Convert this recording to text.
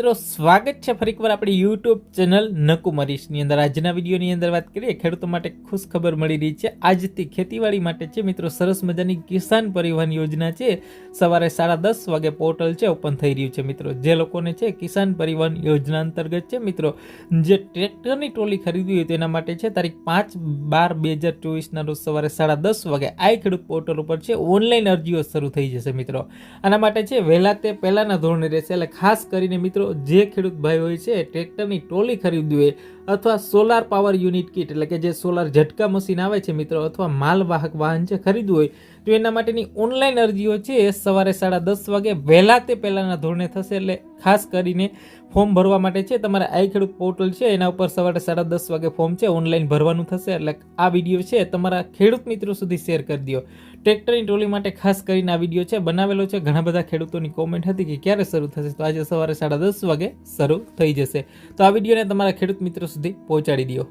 મિત્રો, સ્વાગત છે ફરીકવાર આપણી યુટ્યુબ ચેનલ નકુમરીશની અંદર. આજના વિડીયોની અંદર વાત કરીએ, ખેડૂતો માટે ખુશ ખબર મળી રહી છે. આજથી ખેતીવાડી માટે છે મિત્રો, સરસ મજાની કિસાન પરિવહન યોજના છે. સવારે સાડા દસ વાગે પોર્ટલ છે, ઓપન થઈ રહ્યું છે મિત્રો. જે લોકોને છે કિસાન પરિવહન યોજના અંતર્ગત છે મિત્રો, જે ટ્રેક્ટરની ટ્રોલી ખરીદવી હોય તેના માટે છે, તારીખ પાંચ બાર બે હજાર ચોવીસના રોજ સવારે સાડા દસ વાગે આ ખેડૂત પોર્ટલ ઉપર છે, ઓનલાઈન અરજીઓ શરૂ થઈ જશે મિત્રો. આના માટે છે, વહેલા તે પહેલાંના ધોરણે રહેશે. એટલે ખાસ કરીને મિત્રો જે ખેડૂત ભાઈ હોય છે ટ્રેક્ટરની ટ્રોલી ખરીદવી હોય અથવા સોલાર પાવર યુનિટ કીટ એટલે કે જે સોલાર ઝટકા મશીન આવે છે મિત્રો, અથવા માલવાહક વાહન છે ખરીદવું હોય, તો એના માટેની ઓનલાઈન અરજીઓ છે, એ સવારે સાડા દસ વાગે વહેલા તે પહેલાંના ધોરણે થશે. એટલે ખાસ કરીને ફોર્મ ભરવા માટે છે, તમારે આઈ ખેડૂત પોર્ટલ છે, એના ઉપર સવારે સાડા દસ વાગે ફોર્મ છે ઓનલાઈન ભરવાનું થશે. એટલે આ વીડિયો છે, તમારા ખેડૂત મિત્રો સુધી શેર કરી દો ટ્રેક્ટરની ટ્રોલી માટે ખાસ કરીને આ વીડિયો છે, બનાવેલો છે. ઘણા બધા ખેડૂતોની કોમેન્ટ હતી કે ક્યારે શરૂ થશે, તો આજે સવારે સાડા દસ વાગે શરૂ થઈ જશે. તો આ વિડીયોને તમારા ખેડૂત મિત્રો સુધી પહોંચાડી દો